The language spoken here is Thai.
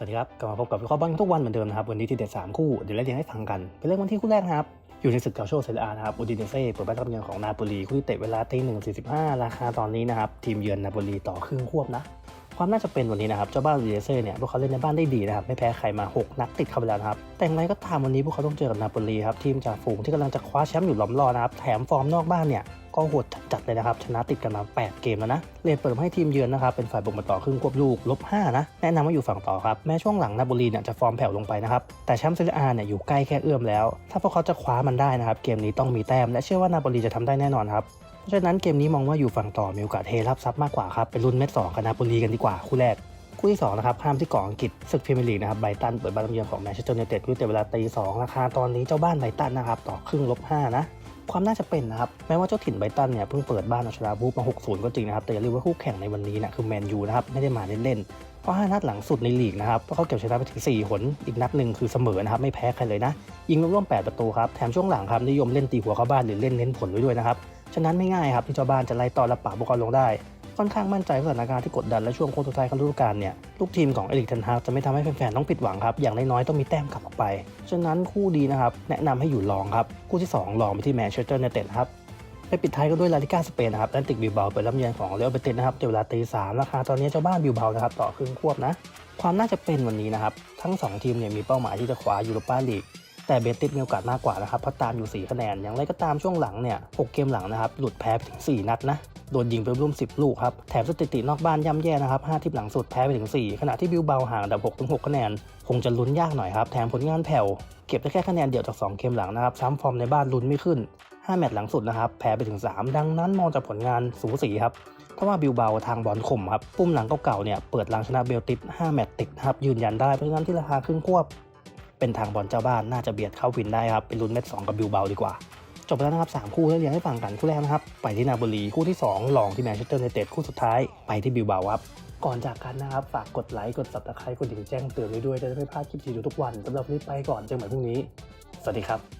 สวัสดีครับกลับมาพบกับวิเคราะห์บอลทุกวันเหมือนเดิมนะครับ วันนี้ทีเด็ด 3 คู่เดี๋ยวเราเรียงให้ฟังกันเป็นเรื่องวันที่คู่แรกนะครับ อยู่ในศึกเกาโชเซเรียนะครับอูดิเนเซ่เปิดบ้านรับเยือนของนาโปลีคู่ที่เตะเวลาตีหนึ่งสี่สิบห้าราคาตอนนี้นะครับ ทีมเยือนนาโปลีต่อครึ่งควบนะ ความน่าจะเป็นวันนี้นะครับ เจ้าบ้านอูดิเนเซ่เนี่ยพวกเขาเล่นในบ้านได้ดีนะครับไม่แพ้ใครมา 6 นัดติดเข้าไปแล้วนะครับแต่อย่างไรก็ตามวันนี้พวกเขาต้องเจอกับนาโปลีครับทีมจากฝูงที่กำลังจะคว้าแชมป์อยู่ล้อมรอนะครับแถมฟอร์มนอกบ้านเนี่ย ก็โหดจัดเลยนะครับ ชนะติดกันมา 8 เกมแล้วนะเรียนเปิดให้ทีมเยือนนะครับ เป็นฝ่ายบุกมาต่อครึ่งควบลูกลบ5นะ แนะนำว่าอยู่ฝั่งต่อครับ แม้ช่วงหลังนาโปลีเนี่ยจะฟอร์มแผ่วลงไปนะครับ แต่แชมป์เซเรียอาเนี่ยอยู่ใกล้แค่เอื้อมแล้ว ถ้าพวกเขาจะคว้ามันได้นะครับ เกมนี้ต้องมีแต้ม และเชื่อว่านาโปลีจะทำได้แน่นอนครับเพราะฉะนั้นเกมนี้มองว่าอยู่ฝั่งต่อมีโอกาสเทรับซับมากกว่าครับเป็นรุ่นเม็ดสองกับนาโปลีกันดีกว่าคู่แรกคู่ที่2นะครับข้ามที่เกาะอังกฤษศึกพรีเมียร์ลีกนะครับไบตันเปิดบ้านเยือนของแมนเชสเตอร์ยูไนเต็ดคู่เตะเวลาตีสองราคาตอนนี้เจ้าบ้านไบรตันนะครับต่อครึ่งลบห้านะ ความน่าจะเป็นนะครับแม้ว่าเจ้าถิ่นไบตันเนี่ยเพิ่งเปิดบ้านเอาชนะบูฟมา 6-0 ก็จริงนะครับแต่อย่าลืมว่าคู่แข่งในวันนี้นะคือแมนยูนะครับไม่ได้มาเล่นๆเพราะ5นัดหลังสุดในลีกนะครับเขาเก็บชนะไปถึง 4 หน อีกนัดหนึ่งคือเสมอนะครับไม่แพ้ใครเลยนะ ยิงรวมๆ8ประตูครับแถมช่วงหลังครับนิยมเล่นตีหัวเข้าบ้านหรือเล่นเน้นผลไว้ด้วยนะครับฉะนั้นไม่ง่ายครับที่เจ้าบ้านจะไล่ต่อและป่าบุกลงได้ ค่อนข้างมั่นใจสถานการณ์ที่กดดันและช่วงโค้งสุดท้ายของฤดูกาลเนี่ยลูกทีมของเอริกเทนฮากจะไม่ทำให้แฟนๆต้องผิดหวังครับอย่างน้อยๆต้องมีแต้มกลับออกไป ฉะนั้นคู่ดีนะครับแนะนำให้อยู่ลองครับคู่ที่ 2 ลองไปที่แมนเชสเตอร์ยูไนเต็ดครับไปปิดท้ายกันด้วยลาลิก้าสเปนนะครับแอตติกบิลเบาเปิดรับเยือนของเรอัลเบติสนะครับเดี๋ยวลาตีสามราคาตอนนี้เจ้าบ้านบิลเบานะครับต่อครึ่งควบนะ ความน่าจะเป็นวันนี้นะครับ ทั้ง 2 ทีมเนี่ยมีเป้าหมายที่จะคว้ายูโรปาลีกแต่เบติสมีโอกาสมากกว่านะครับเพราะตามอยู่ 4 คะแนน อย่างไรก็ตามช่วงหลังเนี่ย 6 เกมหลังนะครับ หลุดแพ้ถึง 4 นัดนะ โดนยิงไปร่วม 10 ลูกครับ แถมสถิตินอกบ้านย่ำแย่นะครับ5ทิปหลังสุดแพ้ไปถึง 4 ขณะที่บิลเบาห่างดับ6ถึง6คะแนน คงจะลุ้นยากหน่อยครับ แถมผลงานแผ่ว เก็บได้แค่คะแนนเดียวจาก 2 เกมหลังนะครับซ้ำฟอร์มในบ้านลุ้นไม่ขึ้น 5 แมตช์หลังสุดนะครับแพ้ไปถึง 3 ดังนั้นมองจากผลงานสูสีครับเพราะว่าบิลเบาทางบอลข่มครับปุ่มหลังเก่าๆเนี่ยเปิดหลังชนะเบลติส5แมตช์ติดนะครับยืนยันได้เพราะฉะนั้นที่ราคาครึ่งควบเป็นทางบอลเจ้าบ้านน่าจะเบียดเข้าวินได้ครับเป็นลุ้นเม็ดสองกับบิลเบาดีกว่า จบไปแล้วนะครับ 3 คู่แล้วเรียงให้ฟังกันคู่แรกนะครับ ไปที่นาบุรีคู่ที่ 2 ลองที่แมนเชสเตอร์ยูไนเต็ดคู่สุดท้าย ไปที่บิลบาครับก่อนจากกันนะครับ ฝากกดไลค์กดซับสไครป์กดดิ่งแจ้งเตือนไว้ด้วยจะได้ไม่พลาดคลิปดีๆทุกวันสำหรับนี้ไปก่อนเจอกันใหม่พรุ่งนี้ สวัสดีครับ